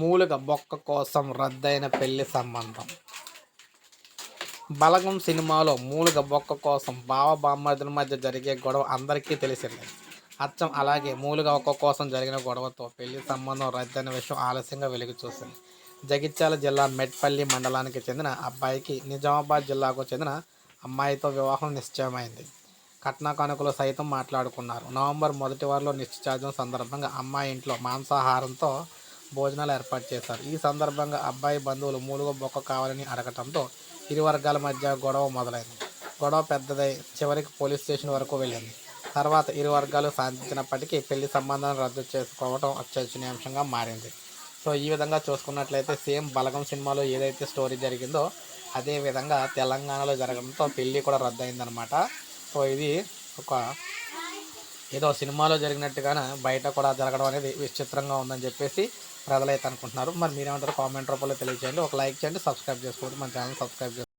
మూలుగ బొక్క కోసం రద్దయిన పెళ్ళి సంబంధం. బలగం సినిమాలో మూలుగ బొక్క కోసం బావ బామ్మర్దుల మధ్య జరిగే గొడవ అందరికీ తెలిసిందే. అచ్చం అలాగే మూలుగ ఒక్క కోసం జరిగిన గొడవతో పెళ్ళి సంబంధం రద్దయిన విషయం ఆలస్యంగా వెలుగు చూసింది. జగిత్యాల జిల్లా మెట్పల్లి మండలానికి చెందిన అబ్బాయికి నిజామాబాద్ జిల్లాకు చెందిన అమ్మాయితో వివాహం నిశ్చయమైంది. కట్న కానుకలు సైతం మాట్లాడుకున్నారు. నవంబర్ మొదటి వారంలో నిశ్చితార్థం సందర్భంగా అమ్మాయి ఇంట్లో మాంసాహారంతో భోజనాలు ఏర్పాటు చేశారు. ఈ సందర్భంగా అబ్బాయి బంధువులు మూలుగ బొక్క కావాలని అడగటంతో ఇరు వర్గాల మధ్య గొడవ మొదలైంది. గొడవ పెద్దదై చివరికి పోలీస్ స్టేషన్ వరకు వెళ్ళింది. తర్వాత ఇరు వర్గాలు సాధించినప్పటికీ పెళ్ళి సంబంధాన్ని రద్దు చేసుకోవడం చర్చనీయాంశంగా మారింది. సో ఈ విధంగా చూసుకున్నట్లయితే సేమ్ బలగం సినిమాలో ఏదైతే స్టోరీ జరిగిందో అదే విధంగా తెలంగాణలో జరగడంతో పెళ్ళి కూడా రద్దయిందనమాట సో ఇది ఒక ఏదో సినిమాలో జరిగినట్టుగానే బయట కూడా జరగడం అనేది విచిత్రంగా ఉందని చెప్పేసి ప్రజలైతే అనుకుంటున్నారు. మరి మీరేమంటారు కామెంట్ రూపంలో తెలియజేయండి. ఒక లైక్ చేయండి సబ్స్క్రైబ్ చేసుకోండి. మన ఛానల్ సబ్స్క్రైబ్ చేసుకోండి.